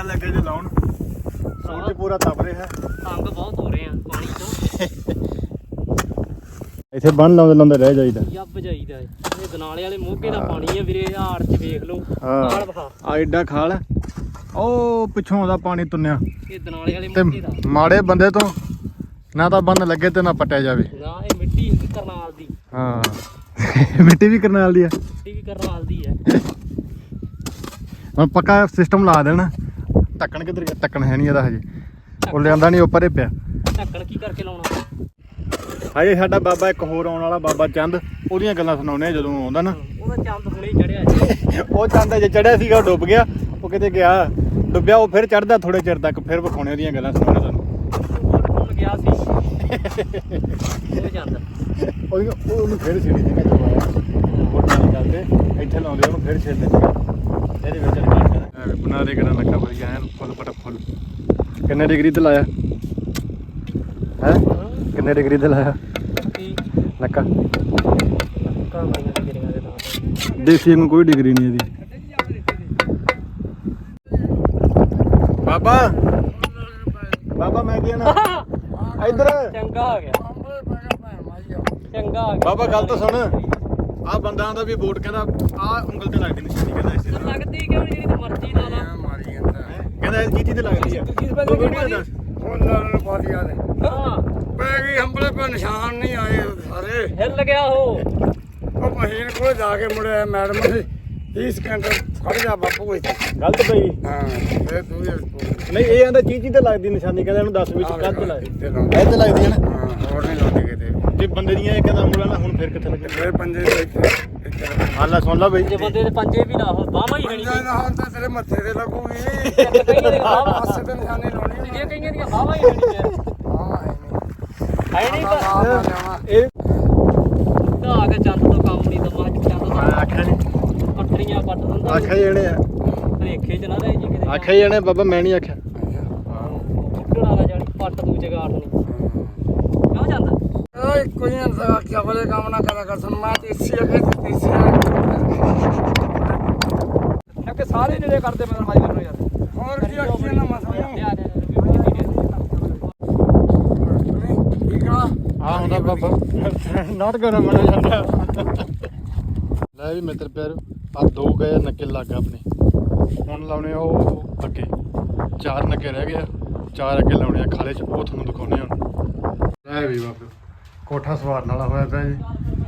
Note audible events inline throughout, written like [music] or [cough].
ਮੋਟਰਾਂ ਲੱਗੇ ਜੇ ਲਾਉਣ। ਸੂਰਜ ਪੂਰਾ ਤਪ ਰਿਹਾ। ਤੰਗ ਬਹੁਤ ਹੋ ਰਹੇ ਆ ਪਾਣੀ ਤੋਂ। ਇੱਥੇ ਬੰਨ ਲਾਉਂਦੇ ਲਾਉਂਦੇ ਰਹਿ ਜਾਈਦਾ। ਯੱਬ ਜਾਈਦਾ। ਇਹ ਦਨਾਲੇ ਵਾਲੇ ਮੋਗੇ ਦਾ ਪਾਣੀ ਆ ਵੀਰੇ ਹਾੜ ਚ ਵੇਖ ਲਓ। ਵਿਖਾ ਆ ਐਡਾ ਖਾਲ। ਉਹ ਪਿੱਛੋਂ ਆਉਂਦਾ ਪਾਣੀ ਤੁੰਨਿਆ। ਇਹ ਦਨਾਲੇ ਵਾਲੇ ਮੋਗੇ ਦਾ। ਮਾੜੇ ਬੰਦੇ ਤੋਂ ਨਾ ਤਾਂ ਬੰਨ ਲੱਗੇ ਤੇ ਨਾ ਪੱਟਿਆ ਜਾਵੇ। ਨਾ ਇਹ ਮਿੱਟੀ ਹੀ ਕਰਨਾਲ ਦੀ। ਹਾਂ। [laughs] ਮਿੱਟੀ ਵੀ ਕਰਨਾਲ ਦੀ ਆ। ਮਿੱਟੀ ਵੀ ਕਰਨਾਲ ਦੀ ਹੈ ਹੁਣ ਪੱਕਾ ਸਿਸਟਮ ਲਾ ਦੇਣਾ। ਟੱਕਣ ਕਿੱਧਰ ਗਿਆ? ਟੱਕਣ ਹੈ ਨਹੀਂ ਇਹਦਾ ਹਜੇ। ਉਹ ਲਿਆਂਦਾ ਨਹੀਂ ਉੱਪਰ ਪਿਆ। ਢੱਕਣ ਕੀ ਕਰਕੇ ਲਾਉਣਾ? ਹਜੇ ਸਾਡਾ ਬਾਬਾ ਇੱਕ ਹੋਰ ਆਉਣ ਵਾਲਾ ਬਾਬਾ ਚੰਦ। ਉਹਦੀਆਂ ਗੱਲਾਂ ਸੁਣਾਉਣੇ ਆ ਜਦੋਂ ਆਉਂਦਾ ਨਾ। ਉਹਦਾ ਚੰਦ ਹੁਣੇ ਹੀ ਚੜਿਆ ਉਹ ਚੰਦ ਜੇ ਚੜਿਆ ਸੀਗਾ ਉਹ ਡੁੱਬ ਗਿਆ। ਉਹ ਕਿਤੇ ਗਿਆ। ਡੁੱਬਿਆ ਉਹ ਫਿਰ ਚੜਦਾ ਥੋੜੇ ਚਿਰ ਤੱਕ ਫਿਰ ਵਿਖਾਉਣੇ ਉਹਦੀਆਂ ਗੱਲਾਂ ਸੁਣਾਉਣੇ ਤੁਹਾਨੂੰ। ਹੁਣ ਗਿਆ ਸੀ। ਉਹ ਚੰਦ। ਉਹਦੀਆਂ ਉਹ ਉਹਨੂੰ ਫਿਰ ਛੇੜੀ ਸੀਗਾ ਜਦੋਂ ਆਇਆ। ਵੋਟਾਂ ਦੀ ਗੱਲ ਤੇ ਇੱਥੇ ਲਾਉਂਦੇ ਉਹਨੂੰ ਫਿਰ ਛੇੜਦੇ ਸੀਗਾ ਇਹਦੇ ਵਿੱਚ ਬਣਾ ਦੇ ਕਰਾਂ ਲੱਗਾ ਵਧੀਆ ਐਨ ਫੁੱਲ ਪਟ ਫੁੱਲ ਕਿੰਨੇ ਡਿਗਰੀ ਤੇ ਲਾਇਆ? ਹੈ? ਕਿੰਨੇ ਡਿਗਰੀ ਤੇ ਲਾਇਆ? ਨੱਕਾ ਦੇ ਨਾਲ ਦੇਸੀ ਨੂੰ ਕੋਈ ਡਿਗਰੀ ਨਹੀਂ ਇਹਦੀ। ਬਾਬਾ! ਬਾਬਾ ਮੈਂ ਕੀ ਨਾ [laughs] ਇੱਧਰ ਚੰਗਾ ਆ ਗਿਆ। ਚੰਗਾ ਆ ਗਿਆ। ਬਾਬਾ ਗੱਲ ਤਾਂ ਸੁਣ। ਆ ਬੰਦਾਂ ਦਾ ਵੀ ਵੋਟ ਕਹਿੰਦਾ ਆ ਉਂਗਲ ਤੇ ਲੱਗਦੀ ਨਿਸ਼ਾਨੀ ਕਹਿੰਦਾ ਇਸੇ ਤਰ੍ਹਾਂ। ਲੱਗਦੀ ਕਿਉਂ ਨੀ ਜਿਹੜੀ ਤੇ ਮਰਜ਼ੀ ਲਾ ਲਾ। ਕਹਿੰਦਾ ਇਹ ਚੀਚੀ ਤੇ ਲੱਗਦੀ ਆ? ਕਿਸ ਤੂੰ ਵੀਡੀਓ ਦੱਸ। ਹਾਂ। ਪੈਗੀ ਹੰਬਲੇ ਪਰ ਨਿਸ਼ਾਨ ਨਹੀਂ ਆਏ ਸਾਰੇ। ਹਿੱਲ ਗਿਆ ਉਹ। ਉਹ ਮਸ਼ੀਨ ਕੋਲ ਜਾ ਕੇ ਮੁੜਿਆ ਮੈਡਮ ਨੇ। 30 ਸਕਿੰਟ ਖੜ ਜਾ ਬਾਪੂ ਇੱਥੇ ਗਲਤ ਪਈ ਹਾਂ ਫੇਰ ਤੂੰ ਇਹ ਨਹੀਂ ਇਹ ਆਂਦਾ ਚੀਚੀ ਤੇ ਲੱਗਦੀ ਨਿਸ਼ਾਨੀ ਕਹਿੰਦਾ ਇਹਨੂੰ 10 ਵਿੱਚ ਕੱਦ ਤੇ ਲੱਗਦੀ ਇੱਥੇ। ਇਹ ਤੇ ਲੱਗਦੀ ਹੈ ਨਾ। ਹਾਂ ਹੋਰ ਨਹੀਂ ਲਾਉਂਦੇ ਕਿਤੇ। ਜੇ ਬੰਦੇ ਦੀਆਂ ਇਹ ਕਹਿੰਦਾ ਉਂਗਲਾਂ ਨਾ ਹੁਣ ਫਿਰ ਕਿੱਥੇ ਲੱਗੇ ਫੇਰ ਪੰਜੇ ਦੇ ਇੱਥੇ ਹਾਲਾ ਸੁਣ ਲਾ ਬਈ। ਜੇ ਬੰਦੇ ਦੇ ਪੰਜੇ ਵੀ ਨਾ ਹੋ ਬਾਹਾਂ ਹੀ ਹਣੀ ਦਾ ਹਾਲ ਤਾਂ ਤੇਰੇ ਮੱਥੇ ਤੇ ਲੱਗੂਗੀ। ਕਈਆਂ ਦੀਆਂ ਬਾਹਾਂ ਪਾਸੇ ਤੇ ਨਿਸ਼ਾਨੀ ਲਾਉਣੀ ਜੇ ਕਈਆਂ ਦੀਆਂ ਬਾਹਾਂ ਹੀ ਹਣੀ ਹੈ ਹਾਂ ਹੈ ਨਹੀਂ ਪਰ ਹਾਂ ਇਹ ਤਾਂ ਆ ਕੇ ਚੰਦ ਤੋਂ ਕੰਮ ਨਹੀਂ ਦਮਾ ਚੰਦ ਮੈਂ ਤੋਂ। ਆਖਿਆ ਨਹੀਂ ਪੱਟਰੀਆਂ ਪੱਟ ਦਿੰਦਾ ਹੀ ਇਹਨੇ ਆ। ਰੇਖੇ ਚ ਨਾ ਰਹਿ ਜੀ ਕਿਤੇ। ਹੀ ਇਹਨੇ ਬਾਬਾ ਮੈਂ ਨਹੀਂ ਆਖਿਆ। ਫੁੱਟਣਾ ਨਾ ਜਾਣੀ ਪੱਟ ਦੂ ਜਗਾੜ ਨਹੀਂ ਕਿਉਂ ਜਾਂਦਾ? ਓਏ ਕੋਈ ਨਾ ਸਾ ਕੀ ਬਲੇ ਕੰਮ ਨਾ ਕਰਾ ਕਰ ਸੁਣ ਮੈਂ ਤੀਸੀ ਆ ਕੇ ਤੀਸੀ ਆ? ਕਿ ਸਾਰੇ ਨੇੜੇ ਕਰਦੇ ਮਗਰ ਮਾਈ ਮੈਨੂੰ ਯਾਰ। ਹੋਰ ਕੀ ਆਖੀ ਨਾ ਮਸਾਂ ਆ ਹੁੰਦਾ ਬਾਬਾ। ਨਾਟ ਕਰਨਾ ਮਨਾ ਜਾਂਦਾ ਲੈ ਵੀ ਮਿੱਤਰ ਪਿਆਰ। ਆ ਦੋ ਗਏ ਨੱਕੇ ਲੱਗ ਆਪਣੇ। ਹੁਣ ਲਾਉਣੇ ਆ ਉਹ ਅੱਗੇ। ਚਾਰ ਨੱਕੇ ਰਹਿ ਗਏ ਆ। ਚਾਰ ਅੱਗੇ ਲਾਉਣੇ ਆ ਖਾਲੇ ਚ, ਉਹ ਤੁਹਾਨੂੰ ਦਿਖਾਉਣੇ ਹੁਣ। ਲੈ ਵੀ ਬਾਬਾ, ਕੋਠਾ ਸਵਾਰਨ ਵਾਲਾ ਹੋਇਆ ਪਿਆ ਜੀ।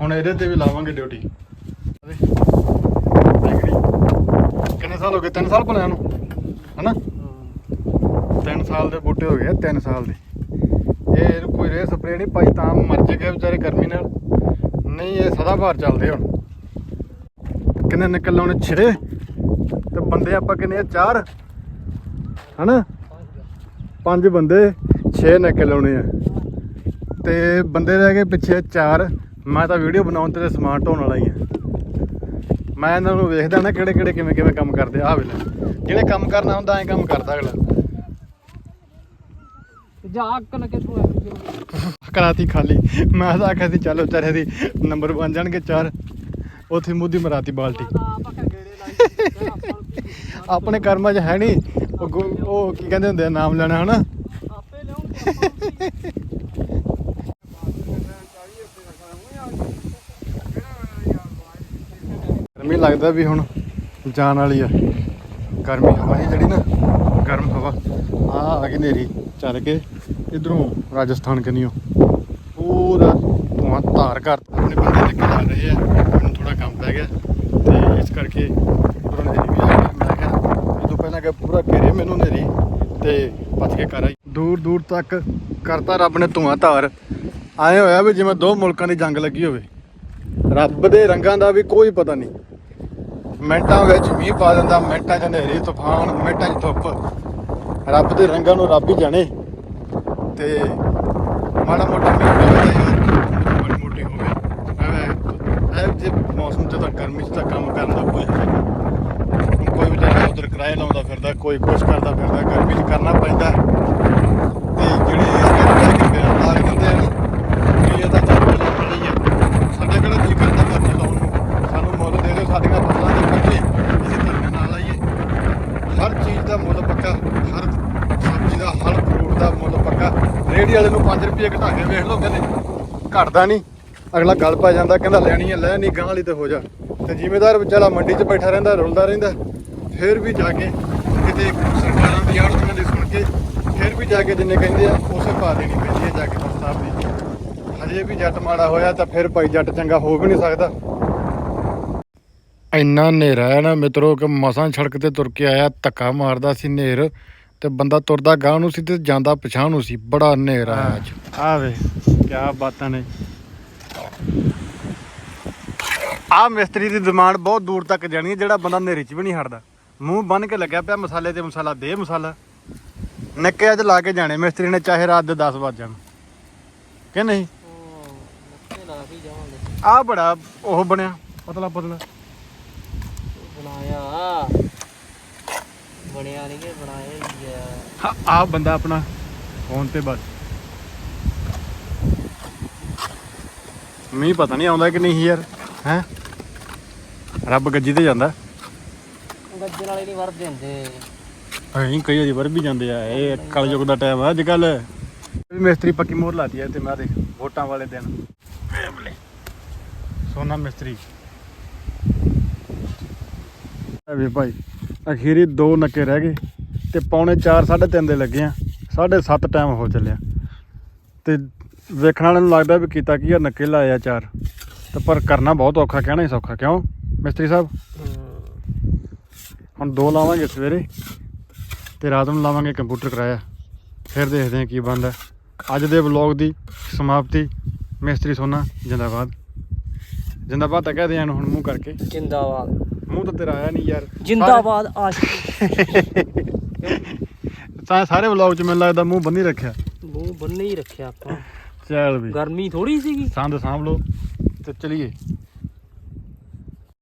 ਹੁਣ ਇਹਦੇ ਤੇ ਵੀ ਲਾਵਾਂਗੇ ਡਿਊਟੀ। ਕਿੰਨੇ ਸਾਲ ਹੋ ਗਏ? 3 ਸਾਲ ਬਣਿਆ ਨੂੰ ਹਨਾ? 3 ਸਾਲ ਦੇ ਬੂਟੇ ਹੋ ਗਏ ਆ 3 ਸਾਲ ਦੇ। ਇਹ ਕੋਈ ਰੇ ਸਪਰੇ ਨਹੀਂ ਪਾਈ ਤਾਂ ਮਰ ਗਏ ਵਿਚਾਰੇ ਗਰਮੀ ਨਾਲ। ਨਹੀਂ, ਇਹ ਸਦਾ ਬਾਹਰ ਚੱਲਦੇ ਹੁਣ। ਕਿੰਨੇ ਨਿਕਲ ਲਾਉਣੇ ਛਿੜੇ? ਤੇ ਬੰਦੇ ਆਪਾਂ ਕਿੰਨੇ ਆ? ਚਾਰ? ਹਨਾ? ਪੰਜ ਬੰਦੇ 6 ਨਿਕਲ ਲਾਉਣੇ ਆ। ਤੇ ਬੰਦੇ ਰਹਿ ਗਏ ਪਿੱਛੇ ਚਾਰ। ਮੈਂ ਤਾਂ ਵੀਡੀਓ ਬਣਾਉਣ ਤੇ ਸਮਾਨ ਢੋਣ ਵਾਲਾ ਹੀ ਆ। ਮੈਂ ਇਹਨਾਂ ਨੂੰ ਵੇਖਦਾ ਨਾ ਕਿਹੜੇ ਕਿਹੜੇ ਕਿਵੇਂ ਕਿਵੇਂ ਕੰਮ ਕਰਦੇ ਆ। ਵੇਲੇ ਜਿਹੜੇ ਕੰਮ ਕਰਨਾ ਹੁੰਦਾ ਐਂ ਕੰਮ ਕਰਦਾ ਅਗਲਾ। ਜਾ ਅੱਕਣ ਕੇ ਤੂੰ ਕਰਾਤੀ ਖਾਲੀ। ਮੈਂ ਤਾਂ ਆਖਿਆ ਸੀ ਚੱਲ ਵਿਚਾਰੇ ਦੀ ਨੰਬਰ ਬਣ ਜਾਣਗੇ ਚਾਰ। ਉੱਥੇ ਮੂਦੀ ਮਰਾਤੀ ਬਾਲਟੀ। ਆਪਣੇ ਕਰਮਾਂ 'ਚ ਹੈ ਨਹੀਂ। ਉਹ ਗੁ- ਉਹ ਕੀ ਕਹਿੰਦੇ ਹੁੰਦੇ ਆ ਨਾਮ ਲੈਣਾ ਹਨਾ? ਗਰਮੀ ਲੱਗਦਾ ਵੀ ਹੁਣ ਜਾਣ ਵਾਲੀ ਆ। ਗਰਮੀ ਹਵਾ ਹੀ ਜਿਹੜੀ ਨਾ ਗਰਮ ਹਵਾ। ਆ ਆ ਗਈ ਨੇਰੀ ਚੱਲ ਕੇ। ਇਧਰੋਂ ਰਾਜਸਥਾਨ ਕਨੀਓ। ਪੂਰਾ ਧੂਆਂ ਧਾਰ ਕਰ ਆਪਣੇ ਬੰਦੇ ਲੈ ਜਾ ਰਹੇ ਆ ਮੈਨੂੰ ਥੋੜਾ ਕੰਮ ਪੈ ਗਿਆ ਤੇ ਇਸ ਕਰਕੇ ਉਧਰੋਂ ਨੇਰੀ ਵੀ ਆ ਗਈ ਮੈਂ ਕਿਹਾ ਇਹ ਪਹਿਲਾਂ ਕਿ ਪੂਰਾ ਘੇਰੇ ਮੈਨੂੰ ਨੇਰੀ ਤੇ ਬਚ ਕੇ ਕਰ ਆਈ। ਦੂਰ ਦੂਰ ਤੱਕ ਕਰਤਾ ਰੱਬ ਨੇ ਧੂਆਂ ਧਾਰ। ਆਏ ਹੋਇਆ ਵੀ ਜਿਵੇਂ ਦੋ ਮੁਲਕਾਂ ਦੀ ਜੰਗ ਲੱਗੀ ਹੋਵੇ। ਰੱਬ ਦੇ ਰੰਗਾਂ ਦਾ ਵੀ ਕੋਈ ਪਤਾ ਨਹੀਂ। ਮਿੰਟਾਂ ਵਿੱਚ ਮੀਂਹ ਪਾ ਦਿੰਦਾ, ਮਿੰਟਾਂ 'ਚ ਹਨੇਰੀ, ਤੂਫਾਨ, ਮਿੰਟਾਂ 'ਚ ਧੁੱਪ। ਰੱਬ ਦੇ ਰੰਗਾਂ ਨੂੰ ਰੱਬ ਹੀ ਜਾਣੇ। ਤੇ ਮਾੜਾ ਮੋਟਾ ਮੀਂਹ ਪੈਂਦਾ ਯਾਰ। ਮੌਸਮ 'ਚ ਤਾਂ ਗਰਮੀ 'ਚ ਤਾਂ ਕੰਮ ਕਰਨ ਦਾ ਕੋਈ ਹੱਲ ਕੋਈ ਵਿਚਾਰਾ ਉਧਰ ਕਿਰਾਏ ਲਾਉਂਦਾ ਫਿਰਦਾ, ਕੋਈ ਕੁਛ ਕਰਦਾ ਫਿਰਦਾ, ਗਰਮੀ 'ਚ ਕਰਨਾ ਪੈਂਦਾ। ਤੇ ਜਿਹੜੇ ਇਸ ਕਰਕੇ ਕਿ ਬਿਆਨ ਲਾ ਦਿੰਦੇ ਆ ਕਿ ਇਹ ਤਾਂ ਚੱਲ ਰਹੀ ਹੈ ਸਾਡੇ ਕੋਲ ਕੀ ਕਰਦਾ ਖਰਚ ਲਾਉਣ ਨੂੰ ਸਾਨੂੰ ਮੁੱਲ ਦੇ ਦਿਓ, ਸਾਡੀਆਂ ਫਸਲਾਂ ਦੇ ਖਰਚੇ ਅਸੀਂ ਧਰਨੇ ਨਾਲ ਲਾਈਏ। ਹਰ ਚੀਜ਼ ਦਾ ਮੁੱਲ ਪੱਕਾ, ਹਰ ਸਬਜ਼ੀ ਦਾ, ਹਰ ਫਰੂਟ ਦਾ ਮੁੱਲ ਪੱਕਾ। ਰੇੜੀ ਵਾਲੇ ਨੂੰ 5 ਰੁਪਏ ਘਟਾ ਕੇ ਵੇਖ ਲਓ ਕਹਿੰਦੇ ਘਟਦਾ ਨਹੀਂ। ਅਗਲਾ ਗੱਲ ਪੈ ਜਾਂਦਾ, ਕਹਿੰਦਾ ਲੈਣੀ ਹੈ ਲੈ ਨਹੀਂ ਗਾਂ ਵਾਲੀ ਤੇ ਹੋ ਜਾ। ਤੇ ਜ਼ਿਮੀਦਾਰ ਵਿਚਾਰਾ ਮੰਡੀ 'ਚ ਬੈਠਾ ਰਹਿੰਦਾ, ਰੁਲਦਾ ਰਹਿੰਦਾ। ਫਿਰ ਵੀ ਜਾ ਕੇ ਕਿਤੇ ਸਰਕਾਰਾਂ ਦੀ ਆੜਤੀਆਂ ਦੀ ਸੁਣ ਕੇ, ਫਿਰ ਵੀ ਜਾ ਕੇ ਜਿੰਨੇ ਕਹਿੰਦੇ ਆ, ਉਸੇ ਪਾ ਦੇਣੀ ਪੈਂਦੀ ਹੈ ਜਾ ਕੇ ਸਾਹਿਬ ਦੀ। ਹਜੇ ਵੀ ਜੱਟ ਮਾੜਾ ਹੋਇਆ ਤਾਂ ਫਿਰ ਭਾਈ ਜੱਟ ਚੰਗਾ ਹੋ ਵੀ ਨਹੀਂ ਸਕਦਾ। ਇੰਨਾ ਹਨੇਰਾ ਹੈ ਨਾ ਮਿੱਤਰੋ ਕਿ ਮਸਾਂ ਸੜਕ ਤੇ ਤੁਰ ਕੇ ਆਇਆ, ਧੱਕਾ ਮਾਰਦਾ ਸੀ ਹਨੇਰ ਤੇ ਬੰਦਾ ਤੁਰਦਾ ਗਾਂ ਨੂੰ ਸੀ ਤੇ ਜਾਂਦਾ ਪਛਾਣ ਨੂੰ ਸੀ। ਬੜਾ ਹਨੇਰਾ ਹੈ ਅੱਜ। ਆ ਕੀ ਬਾਤਾਂ ਨੇ। ਆ ਮਿਸਤਰੀ ਦੀ ਡਿਮਾਂਡ ਬਹੁਤ ਦੂਰ ਤੱਕ ਜਾਣੀ ਹੈ ਜਿਹੜਾ ਬੰਦਾ ਹਨੇਰੇ 'ਚ ਵੀ ਨਹੀਂ ਹਟਦਾ। ਮੂੰਹ ਬੰਨ ਕੇ ਲੱਗਿਆ ਪਿਆ ਮਸਾਲੇ ਤੇ ਮਸਾਲਾ ਦੇ ਮਸਾਲਾ। ਨੱਕੇ ਅੱਜ ਲਾ ਕੇ ਜਾਣੇ ਮਿਸਤਰੀ ਨੇ ਚਾਹੇ ਰਾਤ ਦੇ 10 ਵਜ ਜਾਣ। ਕਿ ਨਹੀਂ? ਆ ਬੜਾ ਉਹ ਬਣਿਆ। ਪਤਲਾ ਪਤਲਾ। ਬਣਾਇਆ। ਬਣਿਆ ਨਹੀਂ ਕਿ ਬਣਾਇਆ ਹੀ ਆ। ਆ ਬੰਦਾ ਆਪਣਾ ਫੋਨ ਤੇ ਬਸ। ਮੀਂਹ ਪਤਾ ਨਹੀਂ ਆਉਂਦਾ ਕਿ ਨਹੀਂ ਯਾਰ ਹੈ? ਰੱਬ ਗੱਜੀ ਤੇ ਜਾਂਦਾ। ਗੱਜਣ ਵਾਲੇ ਨਹੀਂ ਵਰਦੇ ਹੁੰਦੇ। ਅਸੀਂ ਕਈ ਵਾਰੀ ਵਰ ਵੀ ਜਾਂਦੇ ਆ ਇਹ ਕਲਯੁਗ ਦਾ ਟਾਈਮ ਆ ਅੱਜ ਕੱਲ ਮਿਸਤਰੀ ਪੱਕੀ ਮੋਹਰ ਲਾਤੀ ਐ ਤੇ ਮੈਂ ਦੇ ਵੋਟਾਂ ਵਾਲੇ ਦਿਨ। ਸੋਨਾ ਮਿਸਤਰੀ। ਆ ਵੀ ਭਾਈ ਅਖੀਰੀ ਦੋ ਨੱਕੇ ਰਹਿ ਗਏ ਤੇ ਪੌਣੇ 4 3:30 ਦੇ ਲੱਗੇ ਆ। 7:30 ਟਾਈਮ ਹੋ ਚੱਲਿਆ। ਤੇ ਵੇਖਣ ਵਾਲਿਆਂ ਨੂੰ ਲੱਗਦਾ ਵੀ ਕੀਤਾ ਕੀ ਆ ਨੱਕੇ ਲਾਏ ਆ ਚਾਰ। ਤੇ ਪਰ ਕਰਨਾ ਬਹੁਤ ਔਖਾ ਕਹਿਣਾ ਹੀ ਸੌਖਾ ਕਿਉਂ? ਮਿਸਤਰੀ ਸਾਹਿਬ? ਹੁਣ ਦੋ ਲਾਵਾਂਗੇ ਸਵੇਰੇ ਤੇ ਰਾਤ ਨੂੰ ਲਾਵਾਂਗੇ ਕੰਪਿਊਟਰ ਕਰਾਇਆ। ਫਿਰ ਦੇਖਦੇ ਹਾਂ ਕੀ ਬਣਦਾ। ਅੱਜ ਦੇ ਵਲੌਗ ਦੀ ਸਮਾਪਤੀ ਮਿਸਤਰੀ ਸੋਨਾ ਜਿੰਦਾਬਾਦ। ਜਿੰਦਾਬਾਦ ਤਾਂ ਕਹਦੇ ਆਂ ਹੁਣ ਮੂੰਹ ਕਰਕੇ। ਜਿੰਦਾਬਾਦ। ਮੂੰਹ ਤਾਂ ਤੇਰਾ ਆਇਆ ਨਹੀਂ ਯਾਰ। ਜਿੰਦਾਬਾਦ ਆਸ਼ਿਕ। [laughs] ਸਾਰੇ ਸਾਰੇ ਵਲੌਗ 'ਚ ਮੈਨੂੰ ਲੱਗਦਾ ਮੂੰਹ ਬੰਨੀ ਰੱਖਿਆ। ਮੂੰਹ ਬੰਨੇ ਹੀ ਰੱਖਿਆ ਆਪਾਂ। ਚੱਲ ਵੀ। ਗਰਮੀ ਥੋੜੀ ਸੀਗੀ। ਸੰਦ ਸਾਂਭ ਲਓ ਤੇ ਚਲੀਏ।